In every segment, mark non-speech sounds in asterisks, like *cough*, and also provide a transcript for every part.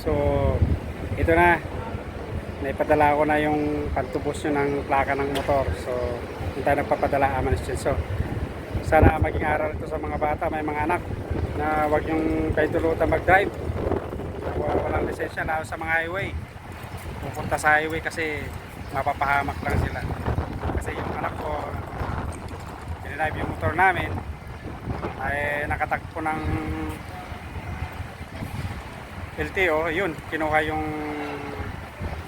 So, ito na. Naipadala ko na yung pagtubos nyo ng plaka ng motor. So, hindi tayo nagpapadala Amanis So, sana maging aral ito sa mga bata, may mga anak na wag yung kayo tulutan mag-drive. Wa- Walang lisensya na sa mga highway. Pupunta sa highway kasi mapapahamak lang sila. Kasi yung anak ko, dinrive yung motor namin, ay nakatagpo ng LTO, yun, kinuha yung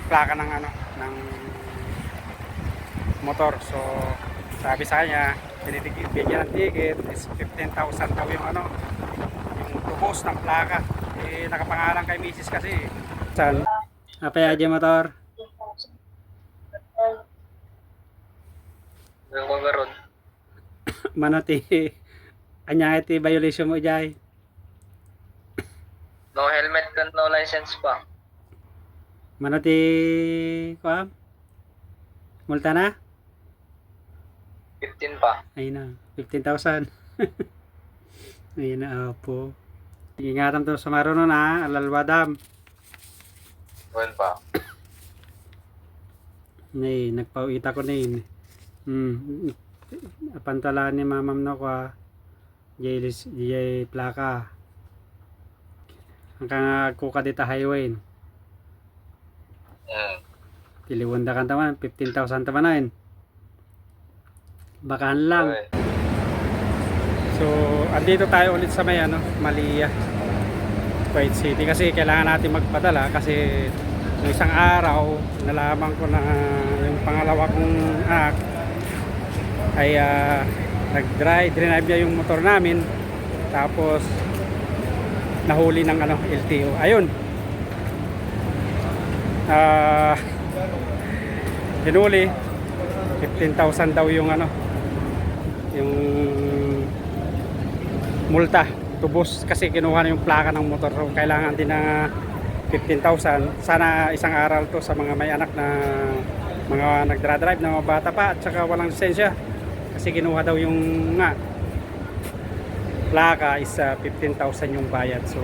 plaka ng ano, ng motor. So, sabi sa kanya, tinitigil, bigyan ng ticket is 15,000 daw yung ano, yung tubos ng plaka. Eh, nakapangalan kay Mrs. kasi. Saan? Apa aja motor? Yung mga ron. *coughs* Mano ti, *coughs* anya ti violation mo jay? No license pa. Mano ti, kuam? Multa na? 15 pa. Ayun na, 15,000. *laughs* Ayun na, opo. Ingatan to sa marunong na, alalwadam. Well pa. *coughs* Nay, nagpauita ko na yun. Hmm. Apantala ni mamam na ko ah. Jay, lis- plaka. Hanggang kuka dita highway. Mm. Tiliwanda kan taman, 15,000 taman na yun. Bakahan lang. Okay. So, andito tayo ulit sa may ano, Malia, Kuwait City kasi kailangan natin magpadala kasi yung isang araw nalaman ko na yung pangalawa kong anak ay ah, nag-drive, drive niya yung motor namin tapos nahuli ng ano, LTO. Ayun. Ah, hinuli. 15,000 daw yung ano yung multa. Tubos kasi kinuha na yung plaka ng motor. So kailangan din na 15,000 sana isang aral to sa mga may anak na mga nagdra-drive na mga bata pa at saka walang lisensya. Kasi kinuha daw yung nga plaka is ah, 15,000 yung bayad. So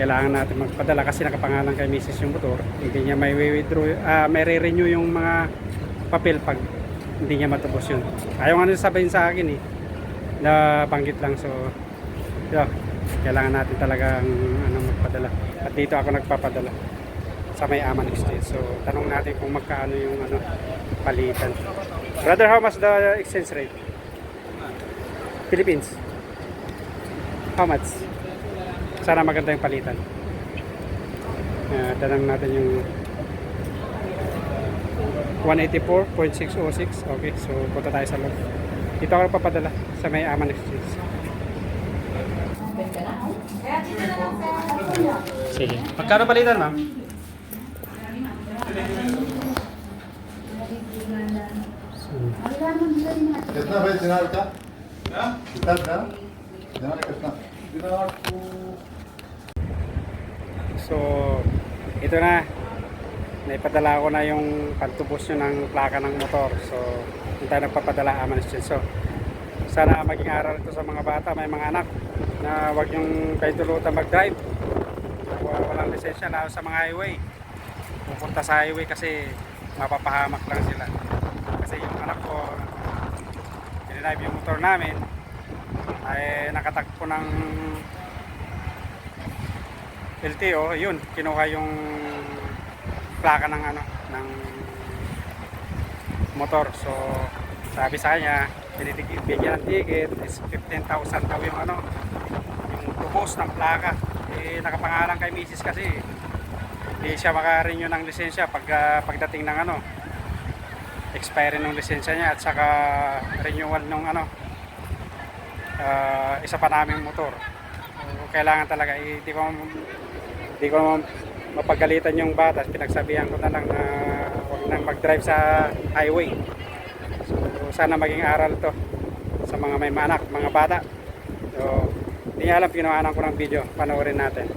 kailangan natin magpadala kasi nakapangalan kay Mrs. yung motor. Hindi niya may withdraw ah, may re-renew yung mga papel pag hindi niya matubos yun. Ayaw nga nila sabihin sa akin eh. Na banggit lang so yun, kailangan natin talagang ano, magpadala. At dito ako nagpapadala sa may Aman Exchange so tanong natin kung magkaano yung ano palitan. Brother how much the exchange rate? Philippines how much sana maganda yung palitan uh, tanong natin yung 184.606 okay so punta tayo sa loob dito ako nagpapadala sa may Aman Exchange Sige. Magkano palitan, ma'am? कितना भाई दिनार का कितना था दिनार कितना दिनार को So, ito na. Naipadala ko na yung pagtubos nyo ng plaka ng motor. So, hindi tayo nagpapadala Aman Exchange. So, sana maging aral ito sa mga bata, may mga anak na wag yung kayo tulutan mag-drive. Wa- Walang lisensya na sa mga highway. Pupunta sa highway kasi mapapahamak lang sila. Kasi yung anak ko, dinrive yung motor namin, ay nakatagpo ng LTO, yun, kinuha yung plaka ng ano, ng motor. So, sabi sa kanya, bigyan ng ticket is 15,000 daw yung ano, yung tubos ng plaka. Eh, nakapangalan kay Mrs. kasi, hindi siya makarenew ng lisensya pag, ah, pagdating ng ano, expiry ng lisensya niya at saka renewal ng ano, ah, isa pa naming motor. So, kailangan talaga, eh, hindi ko hindi ko mapagalitan yung bata pinagsabihan ko na lang na huwag nang mag-drive sa highway. So sana maging aral to sa mga may manak, mga bata. So hindi alam pinawanan ko ng video. Panoorin natin.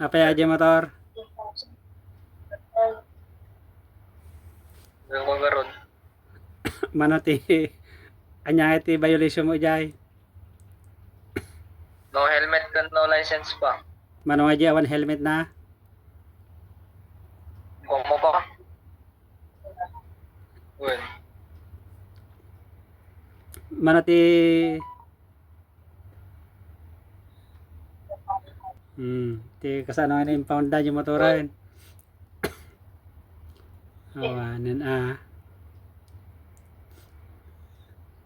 Apa aja motor. Yung mga ron. *coughs* mano ti anya ti violation mo jay No helmet and no license pa. Mano nga awan helmet na. Kung mo pa. Wen. Mano ti... Hmm, ti kasano na impound na yung motoran. *coughs* Awanan ah.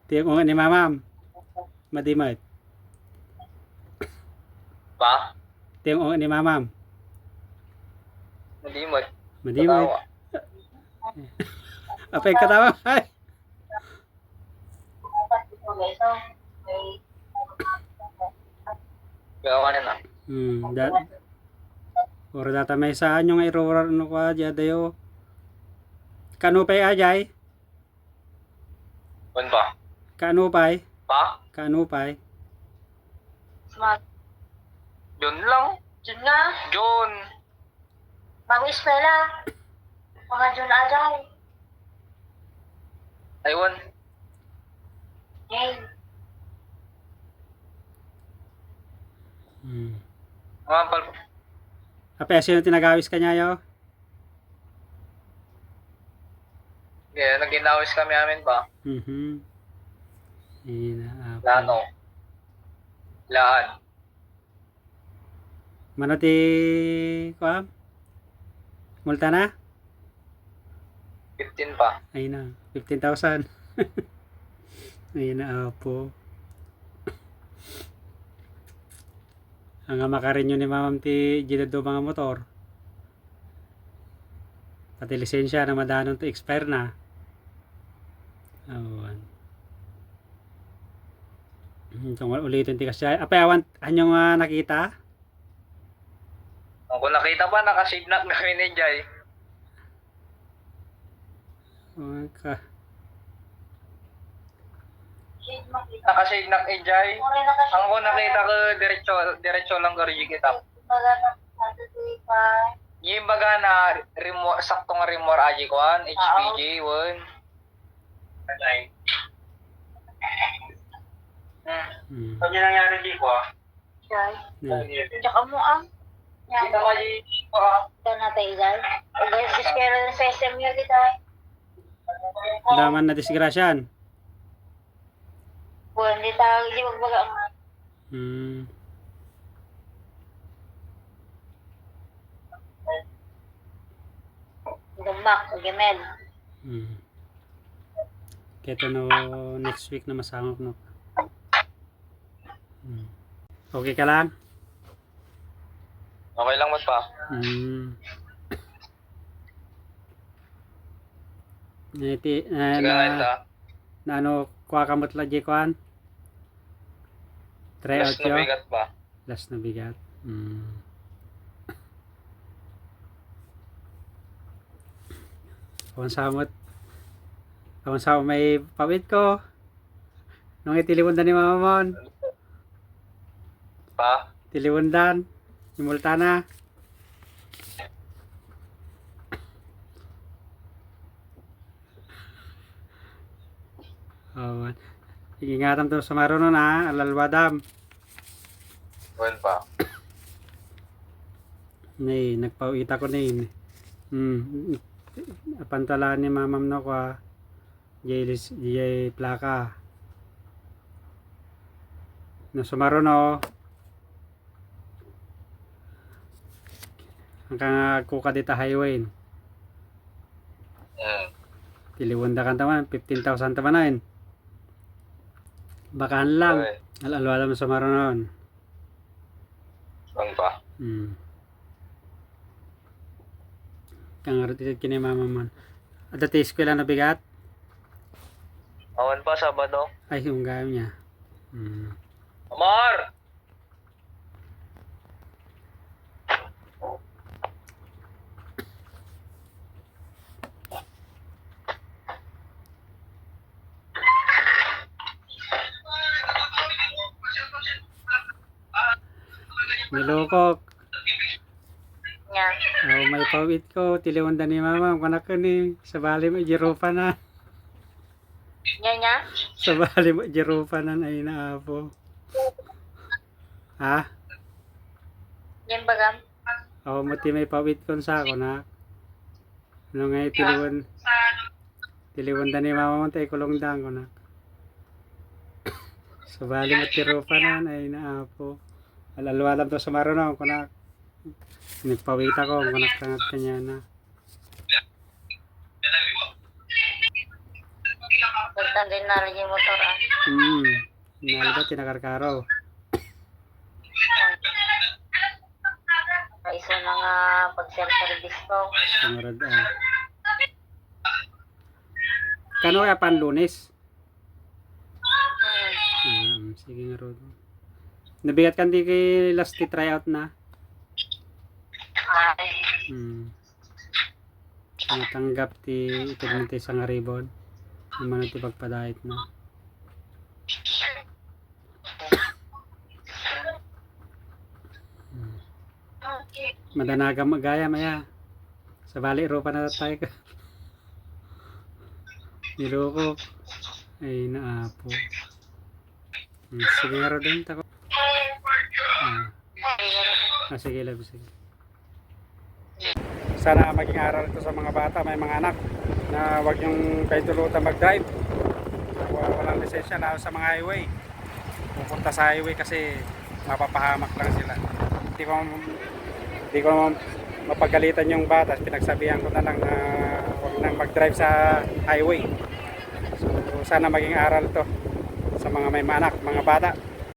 Ti yung ni mamam. Madimot. Pa? Ti yung ni mamam. Madimot. Tatawa. *laughs* Apa yung katawa? Ay! Gawa na na. Hmm, dat. Ora data may saan yung error no kwa dia dayo. Kano pay ajay? Wen pa? Kano pay? Pa? Kano pay? Smart. Yun lang. Jun nga. June. Bago eskwela. Mga Jun agay. Aywan. Yay. Hmm. Mampal. Apa sino tinagawis kanya yo? Yeah, naginawis kami amin pa. Mhm. Ina apa. Lano. Laan. Mano ti kwa? Multa na? 15 pa. Ay na, 15,000. *laughs* Ay na apo. Ang makarin yun ni mamam ti ginado mga motor. Pati lisensya na madanon to expire na. Awan. Itong ulitin ti kasya. Apay awan, anyong ah, nakita? Kung nakita pa, nakasave na gawin ni Jai. Makita. Nakasave na kay Jai. Kasi. Ang ko nakita ko, diretso, diretso lang kita. Na. Ato pa. Yung baga na remo, saktong remor aji ko an, HPG, won. Hmm. Hmm. Ano yung nangyari di ko ah? Jay. Yeah. Tsaka mo ang. Yan. Kita ko di ko ah. Ito na tayo guys. O guys, eskwela ng system niya kita. Daman na disgrasyan. Buwan di tayo. Di magbaga ang. Hmm. Dumak. O gimel. Hmm. Kaya no next week na masangok no. Okay ka lang? Okay lang mo pa. Hmm. *clears throat* Niti, na, Sige na, nga ito. na ano, kuha ka mo't lagi kuhan? Try out Mas yun? nabigat pa. Last na bigat. Hmm. Awan samot. Awan samot may pawit ko. Nung itiliwondan ni Mama Mon. Pa? Tiliwondan. Imulta na. Awan. Ingatan to sa maroon na, alalwadam. Wen pa. *coughs* Nay, nagpauita ko na yun. Hmm. Apantala ni mamam na ko ah. Jay, jay plaka. No, sumaro Hanggang kuka dita highway. Hmm. Tiliwanda kan taman, 15,000 taman na yun. Bakahan lang. Okay. Alalwala mo sumaro noon. Wen pa. Hmm. Kang arutid kini mama man. At dati eskwela na bigat. Awan pa, Sabado. Ay, yung gawin niya. Hmm. Amar! Niloko. Nya. Oh, may pawit ko. Tiliwanda ni mama. Kanak ko ni. Sa bali mo, jirupa na. Nya nya. Sa bali mo, jirupa na. Ay na po. Ha? Yan bagam. Ako mo ti may pawit kon sa ako na. Ano nga tiliwan. Tiliwan da ni mama mo tayo kulong dang ko na. So bali mo tiro pa na ay naapo. Alalwalam to sa marunong ko na. Nagpawit ako kung kanat kanya na. Pagtan din na rin yung motor ah. Hmm. Nalba tinakarkaro. Kaiso na nga pag-self-service ko. Sunod ah. Kano kaya pan lunes? Hmm. Um, sige nga Rod. Nabigat kan di kay last tryout na. Ay, Hmm. Natanggap ti itong ti sa nga ribbon. Naman ti pagpadait na. Hmm. Madanaga magaya maya. Sa bali ro pa na tayo ka. Niloko. Ay naapo. Hmm, sige nga Rod, tako. Ah. Ah, sige, love, sige. Sana maging aral ito sa mga bata, may mga anak na wag yung kayo tulutan mag-drive. Wa- Walang lisensya na sa mga highway. Pupunta sa highway kasi mapapahamak lang sila. Hindi ko hindi ko mapagalitan yung bata. Pinagsabihan ko na lang na wag nang mag-drive sa highway. So, sana maging aral to sa mga may mga anak, mga bata.